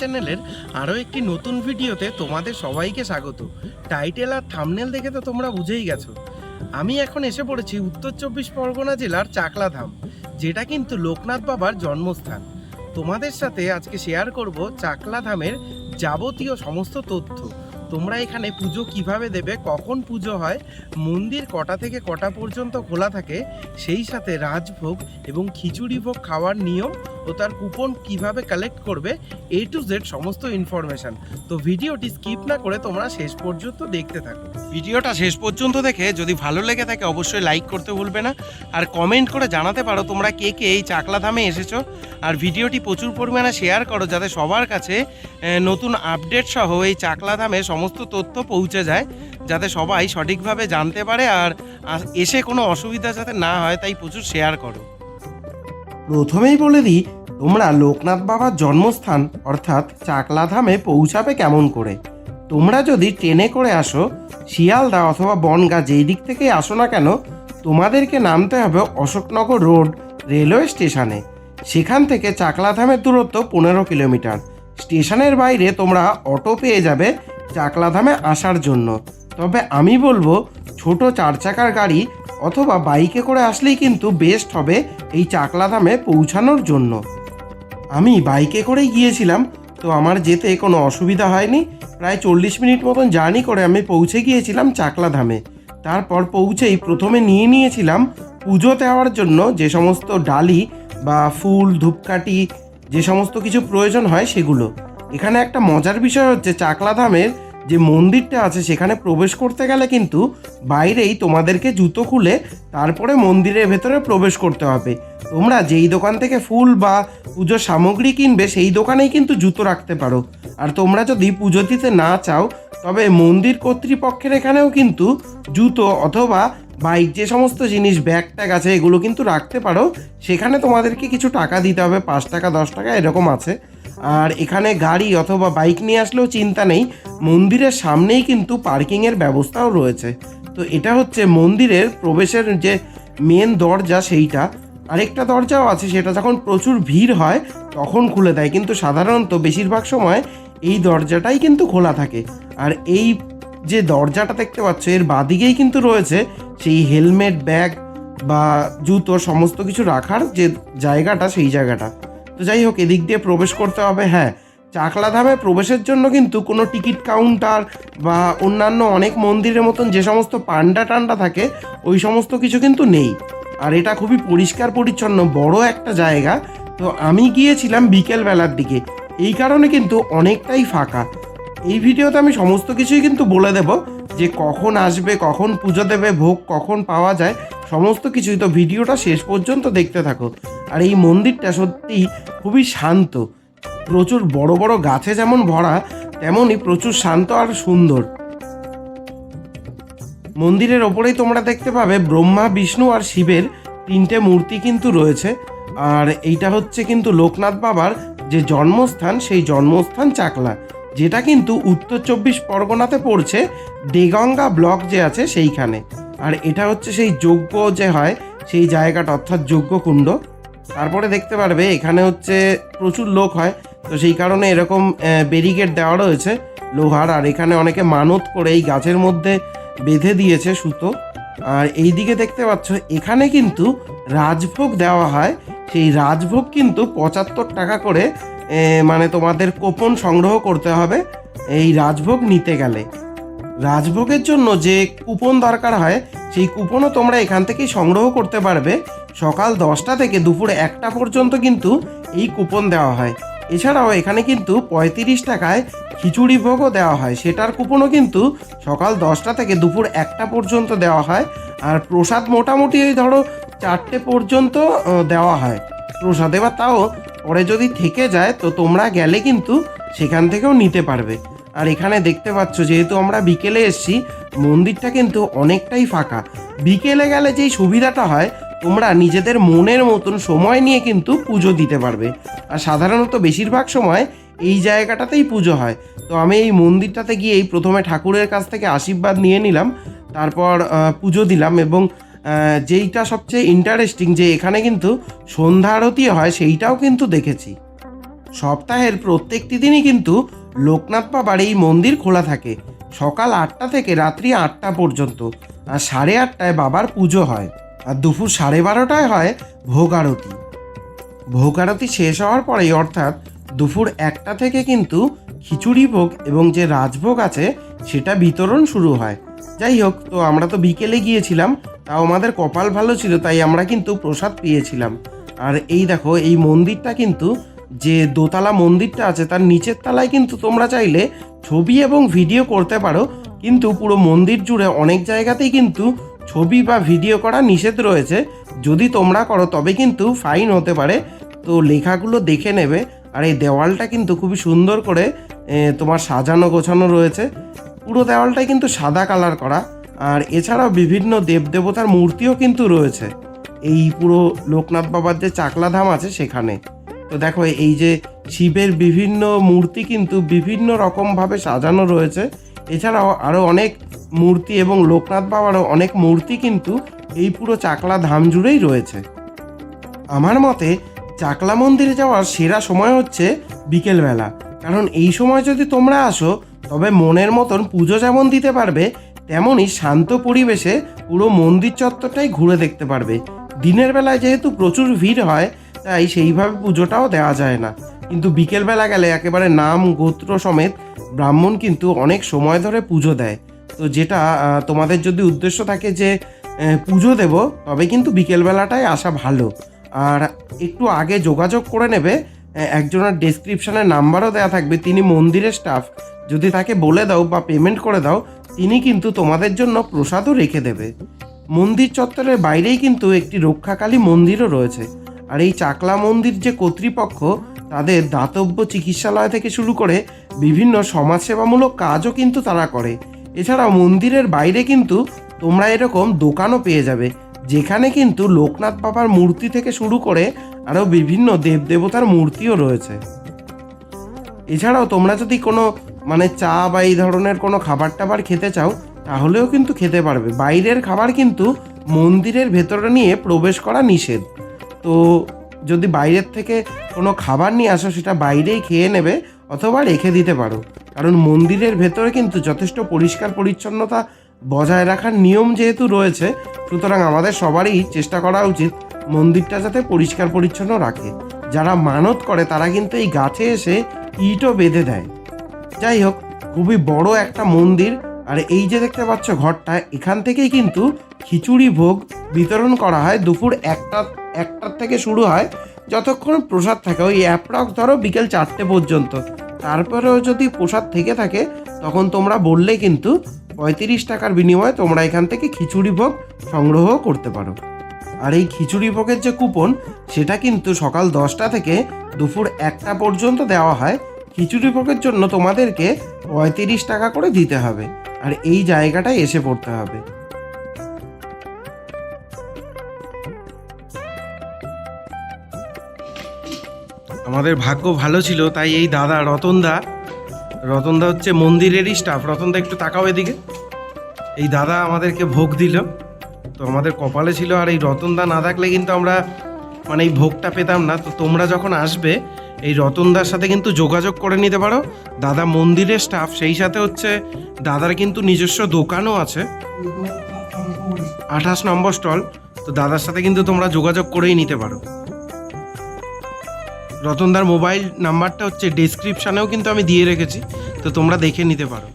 চ্যানেলের আরও একটি নতুন ভিডিওতে তোমাদের সবাইকে স্বাগত। টাইটেল আর থামনেল দেখে তো তোমরা বুঝেই গেছো। আমি এখন এসে পড়েছি উত্তর চব্বিশ পরগনা জেলার চাকলাধাম, যেটা কিন্তু লোকনাথ বাবার জন্মস্থান। তোমাদের সাথে আজকে শেয়ার করব চাকলাধামের যাবতীয় সমস্ত তথ্য। তোমরা এখানে পুজো কীভাবে দেবে, কখন পুজো হয়, মন্দির কটা থেকে কটা পর্যন্ত খোলা থাকে, সেই সাথে রাজভোগ এবং খিচুড়ি ভোগ খাওয়ার নিয়ম ও তার কুপন কীভাবে কালেক্ট করবে এ টু জেড সমস্ত ইনফরমেশন তো ভিডিওটি স্কিপ না করে তোমরা শেষ পর্যন্ত দেখতে থাকো। ভিডিওটা শেষ পর্যন্ত দেখে যদি ভালো লেগে থাকে অবশ্যই লাইক করতে ভুলবে না। আর কমেন্ট করে জানাতে পারো তোমরা কে কে এই চাকলা ধামে এসেছ। আর ভিডিওটি প্রচুর পরিমাণে শেয়ার করো যাতে সবার কাছে নতুন আপডেট সহ এই চাকলা ধামে সমস্ত তথ্য পৌঁছে যায় যাতে সবাই সঠিকভাবে জানতে পারে আর এসে কোনো অসুবিধা যাতে না হয়, তাই প্রচুর শেয়ার করো। প্রথমেই বলে দিই, তোমরা লোকনাথ বাবার জন্মস্থান, অর্থাৎ চাকলাধামে পৌঁছাবে কেমন করে? তোমরা যদি ট্রেনে করে আসো, শিয়ালদা অথবা বনগা যেই দিক থেকেই আসো না কেন, তোমাদেরকে নামতে হবে অশোকনগর রোড, রেলওয়ে স্টেশনে। সেখান থেকে চাকলাধামের দূরত্ব পনেরো কিলোমিটার। স্টেশনের বাইরে তোমরা অটো পেয়ে যাবে চাকলাধামে আসার জন্য। তবে আমি বলব, ছোট চার চাকার গাড়ি অথবা বাইকে করে আসলেই কিন্তু বেস্ট হবে এই চাকলাধামে পৌঁছানোর জন্য। আমি বাইকে করেই গিয়েছিলাম, তো আমার যেতে কোনো অসুবিধা হয়নি। প্রায় চল্লিশ মিনিট মতন জার্নি করে আমি পৌঁছে গিয়েছিলাম চাকলাধামে। তারপর পৌঁছেই প্রথমে নিয়ে নিয়েছিলাম পুজো দেওয়ার জন্য যে সমস্ত ডালি বা ফুল, ধূপকাঠি, যে সমস্ত কিছু প্রয়োজন হয় সেগুলো। এখানে একটা মজার বিষয় হচ্ছে চাকলাধামের যে মন্দিরটা আছে, সেখানে প্রবেশ করতে গেলে কিন্তু বাইরেই তোমাদেরকে জুতো খুলে তারপরে মন্দিরের ভেতরে প্রবেশ করতে হবে। তোমরা যেই দোকান থেকে ফুল বা পুজোর সামগ্রী কিনবে, সেই দোকানেই কিন্তু জুতো রাখতে পারো। আর তোমরা যদি পুজো দিতে না চাও, তবে মন্দির কর্তৃপক্ষের এখানেও কিন্তু জুতো অথবা বাইক যে সমস্ত জিনিস, ব্যাগ ট্যাগ আছে, এগুলো কিন্তু রাখতে পারো। সেখানে তোমাদেরকে কিছু টাকা দিতে হবে, পাঁচ টাকা, দশ টাকা, এরকম আছে। আর এখানে গাড়ি অথবা বাইক নিয়ে আসলেও চিন্তা নেই, মন্দিরের সামনেই কিন্তু পার্কিংয়ের ব্যবস্থাও রয়েছে। তো এটা হচ্ছে মন্দিরের প্রবেশের যে মেন দরজা সেইটা। আরেকটা দরজাও আছে, সেটা যখন প্রচুর ভিড় হয়, তখন খুলে দেয়। কিন্তু সাধারণত বেশিরভাগ সময় এই দরজাটাই কিন্তু খোলা থাকে। আর এই যে দরজাটা দেখতে পাচ্ছ, এর বাদিকেই কিন্তু রয়েছে সেই হেলমেট, ব্যাগ বা জুতো, সমস্ত কিছু রাখার যে জায়গাটা, সেই জায়গাটা। তো যাই হোক, এদিক দিয়ে প্রবেশ করতে হবে হ্যাঁ। চাকলা ধামে প্রবেশের জন্য কিন্তু কোনো টিকিট কাউন্টার বা অন্যান্য অনেক মন্দিরের মতন যে সমস্ত পান্ডা টান্ডা থাকে, ওই সমস্ত কিছু কিন্তু নেই। আর এটা খুবই পরিষ্কার পরিচ্ছন্ন, বড় একটা জায়গা। তো আমি গিয়েছিলাম বিকেল বেলার দিকে। এই কারণে কিন্তু অনেকটাই ফাঁকা। এই ভিডিওতে আমি সমস্ত কিছুই কিন্তু বলে দেব, যে কখন আসবে, কখন পুজো দেবে, ভোগ কখন পাওয়া যায়, সমস্ত কিছুই। তো ভিডিওটা শেষ পর্যন্ত দেখতে থাকো। আর এই মন্দিরটা সত্যিই খুবই শান্ত। প্রচুর বড় বড় গাছে যেমন ভরা, তেমনই প্রচুর শান্ত আর সুন্দর। মন্দিরের ওপরেই তোমরা দেখতে পাবে ব্রহ্মা, বিষ্ণু আর শিবের তিনটে মূর্তি কিন্তু রয়েছে। আর এইটা হচ্ছে কিন্তু লোকনাথ বাবার যে জন্মস্থান, সেই জন্মস্থান চাকলা, যেটা কিন্তু উত্তর চব্বিশ পরগনাতে পড়ছে, দেগঙ্গা ব্লক যে আছে সেইখানে। আর এটা হচ্ছে সেই যজ্ঞ যে হয়, সেই জায়গাটা অর্থাৎ যজ্ঞকুণ্ড। তারপরে দেখতে পারবে, এখানে হচ্ছে প্রচুর লোক হয়, তো সেই কারণে এরকম ব্যারিকেড দেওয়া রয়েছে লোহার, আর এখানে অনেকে মানত করে এই গাছের মধ্যে বেঁধে দিয়েছে সুতো। আর এই দিকে দেখতে পাচ্ছ, এখানে কিন্তু রাজভোগ দেওয়া হয়, সেই রাজভোগ কিন্তু পঁচাত্তর টাকা করে মানে তোমাদের কোপন সংগ্রহ করতে হবে, এই রাজভোগ নিতে গেলে। রাজভোগের জন্য যে কুপন দরকার হয়, সেই কুপনও তোমরা এখান থেকেই সংগ্রহ করতে পারবে। সকাল দশটা থেকে দুপুর একটা পর্যন্ত কিন্তু এই কুপন দেওয়া হয়। এছাড়াও এখানে কিন্তু পঁয়ত্রিশ টাকায় খিচুড়ি ভোগও দেওয়া হয়। সেটার কুপনও কিন্তু সকাল দশটা থেকে দুপুর একটা পর্যন্ত দেওয়া হয়। আর প্রসাদ মোটামুটি ওই ধরো চারটে পর্যন্ত দেওয়া হয়। প্রসাদ এবার তাও পরে যদি থেকে যায়, তো তোমরা গেলে কিন্তু সেখান থেকেও নিতে পারবে। আর এখানে দেখতে পাচ্ছ, যেহেতু আমরা বিকেলে এসছি, মন্দিরটা কিন্তু অনেকটাই ফাঁকা। বিকেলে গেলে যেই সুবিধাটা হয় তোমরা নিজেদের মনের মতন সময় নিয়ে কিন্তু পুজো দিতে পারবে। আর সাধারণত বেশিরভাগ সময় এই জায়গাটাতেই পুজো হয়। তো আমি এই মন্দিরটাতে গিয়েই প্রথমে ঠাকুরের কাছ থেকে আশীর্বাদ নিয়ে নিলাম, তারপর পুজো দিলাম এবং যেইটা সবচেয়ে ইন্টারেস্টিং যে এখানে কিন্তু সন্ধ্যা আরতি হয় সেইটাও কিন্তু দেখেছি। সপ্তাহের প্রত্যেকটি দিনই কিন্তু লোকনাথ বাবার এই মন্দির খোলা থাকে। সকাল আটটা থেকে রাত্রি আটটা পর্যন্ত। আর সাড়ে আটটায় বাবার পুজো হয়। আর দুপুর সাড়ে বারোটায় হয় ভোগ আরতি। ভোগ আরতি শেষ হওয়ার পরেই অর্থাৎ দুপুর একটা থেকে কিন্তু খিচুড়ি ভোগ এবং যে রাজভোগ আছে সেটা বিতরণ শুরু হয়। যাই হোক, তো আমরা তো বিকেলে গিয়েছিলাম, তাও আমাদের কপাল ভালো ছিল, তাই আমরা কিন্তু প্রসাদ পেয়েছিলাম। আর এই দেখো, এই মন্দিরটা কিন্তু, যে দোতলা মন্দিরটা আছে, তার নিচের তলায় কিন্তু তোমরা চাইলে ছবি এবং ভিডিও করতে পারো, কিন্তু পুরো মন্দির জুড়ে অনেক জায়গাতেই কিন্তু ছবি বা ভিডিও করা নিষেধ রয়েছে। যদি তোমরা করো, তবে কিন্তু ফাইন হতে পারে। তো লেখাগুলো দেখে নেবে। আর এই দেওয়ালটা কিন্তু খুবই সুন্দর করে তোমার সাজানো গোছানো রয়েছে। পুরো দেওয়ালটাই কিন্তু সাদা কালার করা। আর এছাড়াও বিভিন্ন দেবদেবতার মূর্তিও কিন্তু রয়েছে। এই পুরো লোকনাথ বাবার যে চাকলা ধাম আছে সেখানে। তো দেখো, এই যে শিবের বিভিন্ন মূর্তি কিন্তু বিভিন্ন রকমভাবে সাজানো রয়েছে। এছাড়াও আরও অনেক মূর্তি এবং লোকনাথ বাবারও অনেক মূর্তি কিন্তু এই পুরো চাকলা ধাম জুড়েই রয়েছে। আমার মতে চাকলা মন্দিরে যাওয়ার সেরা সময় হচ্ছে বিকেলবেলা। কারণ এই সময় যদি তোমরা আসো, তবে মনের মতন পুজো যেমন দিতে পারবে, তেমনই শান্ত পরিবেশে পুরো মন্দির চত্বরটাই ঘুরে দেখতে পারবে। দিনের বেলায় যেহেতু প্রচুর ভিড় হয়, তাই সেইভাবে পুজোটাও দেওয়া যায় না। কিন্তু বিকেলবেলা গেলে একেবারে নাম, গোত্র সমেত ব্রাহ্মণ কিন্তু অনেক সময় ধরে পুজো দেয়। তো যেটা তোমাদের যদি উদ্দেশ্য থাকে যে পুজো দেব, তবে কিন্তু বিকেলবেলাটাই আসা ভালো। আর একটু আগে যোগাযোগ করে নেবে একজনের ডেসক্রিপশনে নাম্বারও দেওয়া থাকবে, তিনি মন্দিরের স্টাফ যদি তাকে বলে দাও বা পেমেন্ট করে দাও, তিনি কিন্তু তোমাদের জন্য প্রসাদও রেখে দেবে। মন্দির চত্বরের বাইরেই কিন্তু একটি রক্ষাকালী মন্দিরও রয়েছে। আর এই চাকলা মন্দির যে কর্তৃপক্ষ, তাদের দাতব্য চিকিৎসালয় থেকে শুরু করে বিভিন্ন সমাজসেবামূলক কাজও কিন্তু তারা করে। এছাড়াও মন্দিরের বাইরে কিন্তু তোমরা এরকম দোকানও পেয়ে যাবে, যেখানে কিন্তু লোকনাথ বাবার মূর্তি থেকে শুরু করে আরও বিভিন্ন দেবদেবতার মূর্তিও রয়েছে। এছাড়াও তোমরা যদি কোনো মানে চা বা এই ধরনের কোনো খাবার টাবার খেতে চাও, তাহলেও কিন্তু খেতে পারবে। বাইরের খাবার কিন্তু মন্দিরের ভেতরে নিয়ে প্রবেশ করা নিষেধ। তো যদি বাইরের থেকে কোনো খাবার নিয়ে আসো, সেটা বাইরেই খেয়ে নেবে অথবা রেখে দিতে পারো। কারণ মন্দিরের ভেতরে কিন্তু যথেষ্ট পরিষ্কার পরিচ্ছন্নতা বজায় রাখার নিয়ম যেহেতু রয়েছে, সুতরাং আমাদের সবারই চেষ্টা করা উচিত মন্দিরটা যাতে পরিষ্কার পরিচ্ছন্ন রাখে। যারা মানত করে তারা কিন্তু এই গাছে এসে ইটও বেঁধে দেয়। যাই হোক, খুবই বড় একটা মন্দির, আর এই যে দেখতে পাচ্ছ ঘরটা, এখান থেকেই কিন্তু খিচুড়ি ভোগ বিতরণ করা হয়। দুপুর একটা, একটার থেকে শুরু হয়। যতক্ষণ প্রসাদ থাকে, ওই অ্যাপ্রক্স ধরো বিকেল চারটে পর্যন্ত। তারপরেও যদি প্রসাদ থেকে থাকে, তখন তোমরা বললে কিন্তু পঁয়ত্রিশ টাকার বিনিময়ে তোমরা এখান থেকে খিচুড়ি ভোগ সংগ্রহ করতে পারো। আর এই খিচুড়ি ভোগের যে কুপন, সেটা কিন্তু সকাল দশটা থেকে দুপুর একটা পর্যন্ত দেওয়া হয়। খিচুড়ি ভোগের জন্য তোমাদেরকে পঁয়ত্রিশ টাকা করে দিতে হবে। আর এই জায়গাটায় এসে পড়তে হবে। আমাদের ভাগ্য ভালো ছিল, তাই এই দাদা রতনদা রতনদা হচ্ছে মন্দিরেরই স্টাফ রতনদা একটু তাকাও এদিকে। এই দাদা আমাদেরকে ভোগ দিল। তো আমাদের কপালে ছিল, আর এই রতনদা না থাকলে কিন্তু আমরা মানে এই ভোগটা পেতাম না। তো তোমরা যখন আসবে, এই রতনদার সাথে কিন্তু যোগাযোগ করে নিতে পারো। দাদা মন্দিরের স্টাফ সেই সাথে হচ্ছে দাদার কিন্তু নিজস্ব দোকানও আছে। আঠাশ নম্বর স্টল। তো দাদার সাথে কিন্তু তোমরা যোগাযোগ করেই নিতে পারো। রতনদার মোবাইল নাম্বারটা হচ্ছে ডিসক্রিপশানেও কিন্তু আমি দিয়ে রেখেছি তো তোমরা দেখে নিতে পারো।